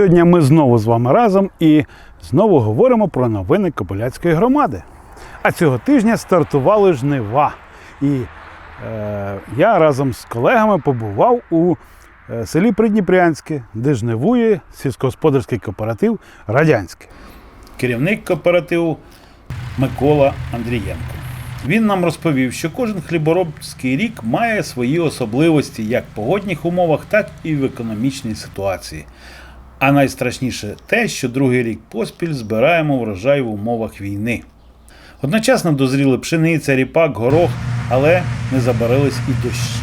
Сьогодні ми знову з вами разом і знову говоримо про новини Кобиляцької громади. А цього тижня стартували жнива. І е, я разом з колегами побував у е, селі Придніпрянське, де жнивує сільськогосподарський кооператив Радянське. Керівник кооперативу Микола Андрієнко. Він нам розповів, що кожен хліборобський рік має свої особливості як в погодних умовах, так і в економічній ситуації. А найстрашніше те, що другий рік поспіль збираємо врожай в умовах війни. Одночасно дозріли пшениця, ріпак, горох, але не забарились і дощі.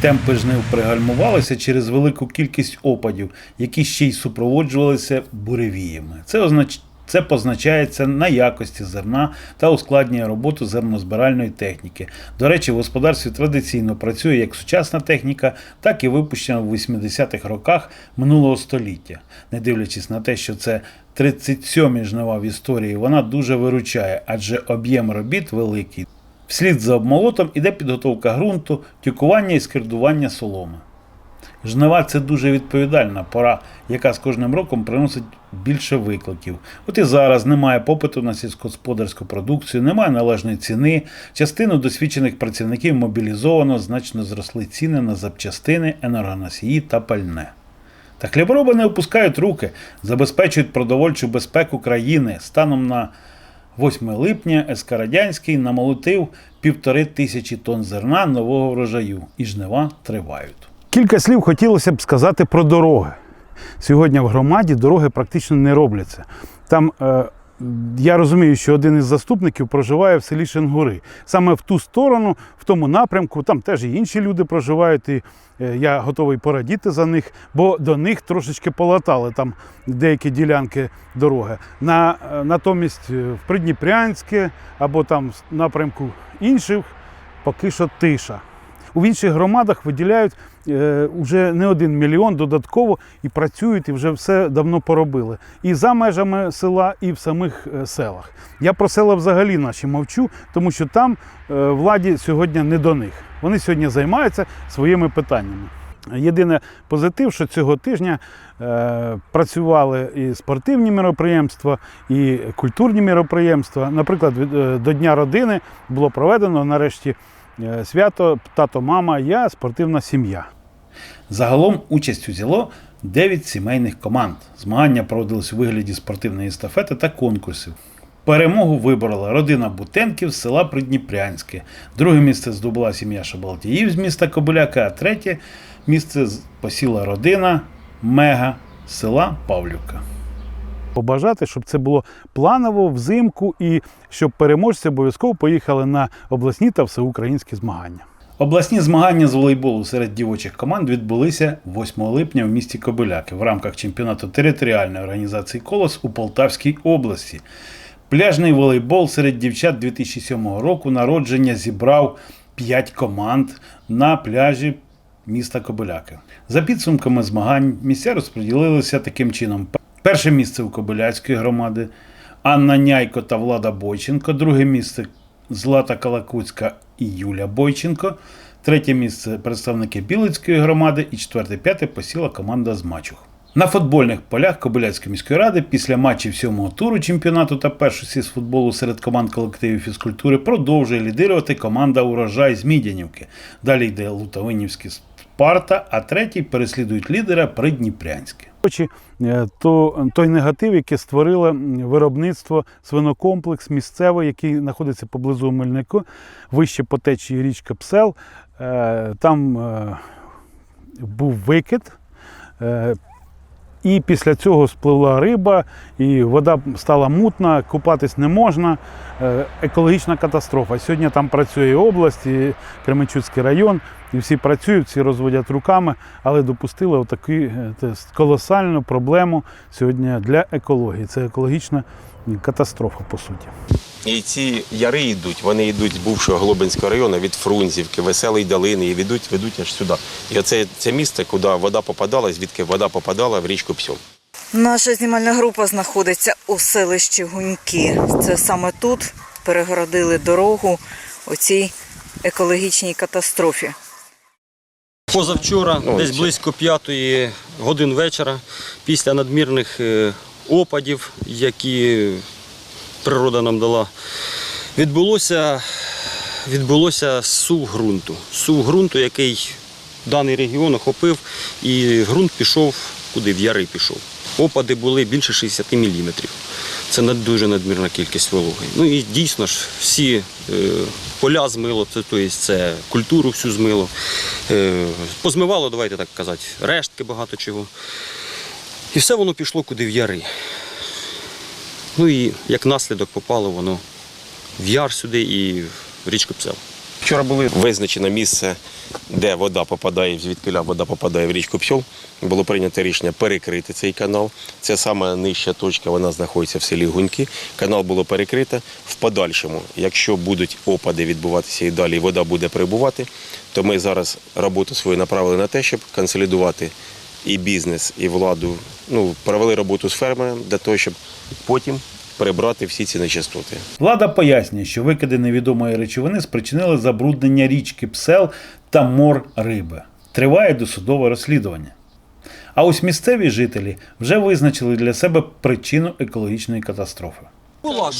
Темпи жнив пригальмувалися через велику кількість опадів, які ще й супроводжувалися буревіями. Це означ... Це позначається на якості зерна та ускладнює роботу зернозбиральної техніки. До речі, в господарстві традиційно працює як сучасна техніка, так і випущена в 80-х роках минулого століття. Не дивлячись на те, що це 37-мі жнива в історії, вона дуже виручає, адже об'єм робіт великий. Вслід за обмолотом іде підготовка ґрунту, тюкування і скердування соломи. Жнива це дуже відповідальна пора, яка з кожним роком приносить більше викликів. От і зараз немає попиту на сільськогосподарську продукцію, немає належної ціни. Частину досвідчених працівників мобілізовано, значно зросли ціни на запчастини, енергоносії та пальне. Та хлібороби не опускають руки, забезпечують продовольчу безпеку країни. Станом на 8 липня СК Радянський намолотив півтори тисячі тонн зерна нового врожаю, і жнива тривають. Кілька слів хотілося б сказати про дороги. Сьогодні в громаді дороги практично не робляться. Там е, я розумію, що один із заступників проживає в селі Шенгури. Саме в ту сторону, в тому напрямку, там теж і інші люди проживають, і е, я готовий порадіти за них, бо до них трошечки полатали там деякі ділянки дороги. На, е, натомість е, в Придніпрянське або там в напрямку інших поки що тиша. У інших громадах виділяють вже не один мільйон додатково і працюють, і вже все давно поробили. І за межами села, і в самих е, селах. Я про села взагалі наші мовчу, тому що там е, владі сьогодні не до них. Вони сьогодні займаються своїми питаннями. Єдине позитив, що цього тижня е, працювали і спортивні міроприємства, і культурні міроприємства. Наприклад, е, до Дня родини було проведено нарешті е, свято Тато, мама, я, спортивна сім'я. Загалом участь узяло 9 сімейних команд. Змагання проводились у вигляді спортивної естафети та конкурсів. Перемогу виборола родина Бутенків з села Придніпрянське. Друге місце здобула сім'я Шабалтіїв з міста Кобиляка, а третє місце посіла родина Мега з села Павлівка. Побажати, щоб це було планово взимку і щоб переможці обов'язково поїхали на обласні та всеукраїнські змагання. Обласні змагання з волейболу серед дівочих команд відбулися 8 липня в місті Кобиляки в рамках чемпіонату територіальної організації Колос у Полтавській області. Пляжний волейбол серед дівчат 2007 року народження зібрав 5 команд на пляжі міста Кобиляки. За підсумками змагань місця розподілилися таким чином: перше місце у Кобиляцької громади Анна Няйко та Влада Бойченко, друге місце Злата Калакуцька і Юля Бойченко, третє місце представники Білицької громади і четверте п'яте посіла команда з Мачух. На футбольних полях Кобиляцької міської ради після матчів сьомого туру чемпіонату та першої сіз футболу серед команд колективів фізкультури продовжує лідирувати команда Урожай з Мідянівки. Далі йде Лутавинівський Спарта, а третій переслідують лідера Придніпрянське. Е, То той негатив, який створило виробництво свинокомплекс місцевий, який знаходиться поблизу Мельнику, вище по течії річка Псел. Е, Там е, був викид. І після цього спливла риба, і вода стала мутна, купатись не можна. Екологічна катастрофа. Сьогодні там працює область, і Кременчуцький район, і всі працюють, всі розводять руками, але допустили отаку е, колосальну проблему сьогодні для екології. Це екологічна катастрофа, по суті. І ці яри йдуть, вони йдуть з бувшого Глобинського району від Фрунзівки, Веселої долини, і ведуть, ведуть аж сюди. І оце це місце, куди вода попадала, звідки вода попадала в річку Псьон. Наша знімальна група знаходиться у селищі Гуньки. Це саме тут перегородили дорогу у цій екологічній катастрофі. Позавчора, Ну, десь близько п'ятої годин вечора, після надмірних е, опадів, які природа нам дала, відбулося, відбулося сув ґрунту. Сув ґрунту, який даний регіон охопив, і ґрунт пішов куди? В яри пішов. Опади були більше 60 міліметрів. Це дуже надмірна кількість вологи. Ну і дійсно ж всі е, поля змило, це, тобто це культуру всю змило. Е, позмивало, давайте так казати, рештки багато чого. І все воно пішло куди в яри. Ну і як наслідок попало воно в яр сюди і в річку Псел. Вчора було визначено місце, де вода попадає, звідки вода попадає в річку Псьол. Було прийнято рішення перекрити цей канал. Це саме нижча точка, вона знаходиться в селі Гуньки. Канал було перекрито. В подальшому, якщо будуть опади відбуватися і далі, і вода буде прибувати, то ми зараз роботу свою направили на те, щоб консолідувати і бізнес, і владу. Ну, провели роботу з фермером для того, щоб потім прибрати всі ці нечистоти. Влада пояснює, що викиди невідомої речовини спричинили забруднення річки Псел та мор риби. Триває досудове розслідування. А ось місцеві жителі вже визначили для себе причину екологічної катастрофи.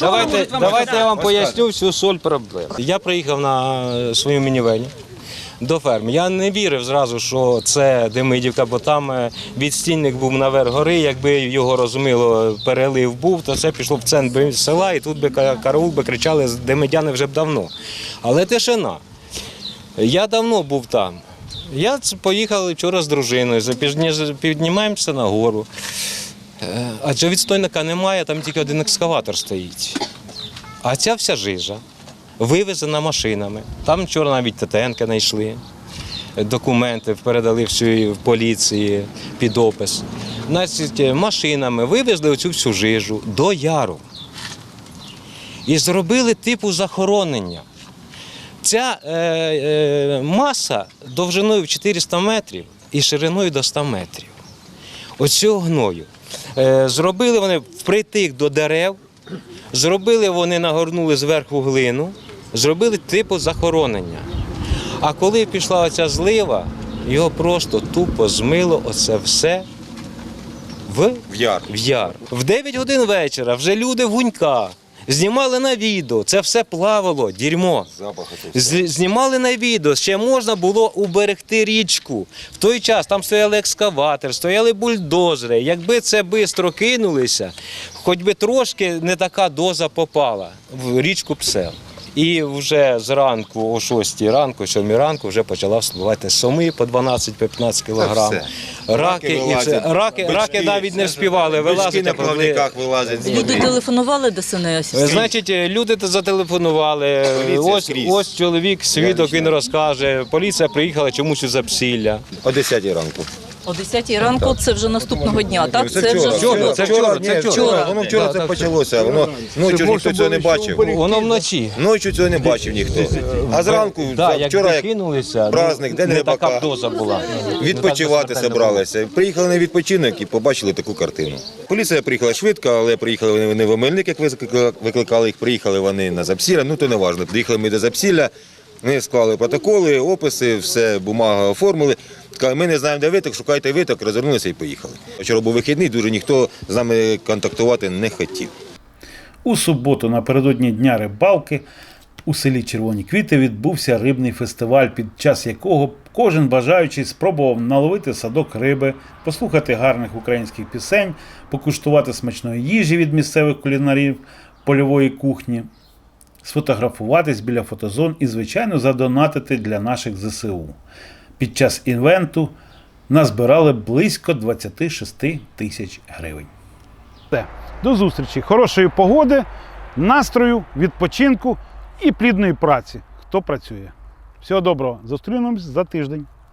Давайте, давайте я вам поясню всю соль проблем. Я приїхав на своєму мінівені до ферми. Я не вірив зразу, що це Демидівка, бо там е, відстійник був наверх гори. Якби його розуміло, перелив був, то це пішло в центр села, і тут би ка- караул би кричали демидяни вже б давно. Але тишина. Я давно був там. Я поїхав вчора з дружиною, піднімаємося на гору. Е, Адже відстойника немає, там тільки один екскаватор стоїть. А ця вся жижа вивезена машинами. Там вчора навіть ТТНки знайшли, документи передали в поліції під опис. Значить, машинами вивезли оцю всю жижу до яру. І зробили типу захоронення. Ця е, е, маса довжиною в 400 метрів і шириною до 100 метрів. Оцього гною. Е, зробили вони впритик до дерев, зробили вони, нагорнули зверху глину, зробили типу захоронення. А коли пішла оця злива, його просто тупо змило оце все в В яр. в яр. В 9 годин вечора вже люди в гунька. Знімали на відео, це все плавало, дерьмо. З- Знімали на відео, ще можна було уберегти річку. В той час там стояли екскаватор, стояли бульдозери. Якби це швидко кинулися, хоч би трошки не така доза попала в річку Псел. І вже зранку, о 6 ранку, 7 ранку, вже почала вспливати соми по 12-15 кілограм. все. Раки, і це, раки, раки навіть не вспівали Бички вилазити. на плавниках вилазять Люди телефонували до СНС. Значить, е, люди зателефонували. Поліція Ось, скрізь. ось чоловік, свідок, він розкаже. Поліція приїхала чомусь у запсілля. О 10 ранку. О 10 ранку це вже наступного дня, так? Це вже вчора. вчора, це вчора, це вчора. вчора. Воно вчора це так, почалося. Воно ночі ж ніхто цього не бачив. Воно вночі. Ночі цього не бачив ніхто. А зранку, Да, за- вчора як кинулися, праздник, День не рибака. така доза була. відпочивати зібралися. Приїхали на відпочинок і побачили таку картину. Поліція приїхала швидко, але приїхали вони не в Омельник, як викликали- викликали їх, приїхали вони на Запсілля. Ну то не важливо. Приїхали ми до Запсілля, ми склали протоколи, описи, все, бумага оформили. Сказали, ми не знаємо, де виток, шукайте виток, розвернулися і поїхали. Вчора був вихідний, дуже ніхто з нами контактувати не хотів. У суботу, напередодні Дня рибалки, у селі Червоні Квіти відбувся рибний фестиваль, під час якого кожен бажаючий спробував наловити садок риби, послухати гарних українських пісень, покуштувати смачної їжі від місцевих кулінарів польової кухні, сфотографуватись біля фотозон і, звичайно, задонатити для наших ЗСУ. Під час інвенту назбирали близько 26 тисяч гривень. До зустрічі, хорошої погоди, настрою, відпочинку і плідної праці. Хто працює? Всього доброго. Зустрінемось за тиждень.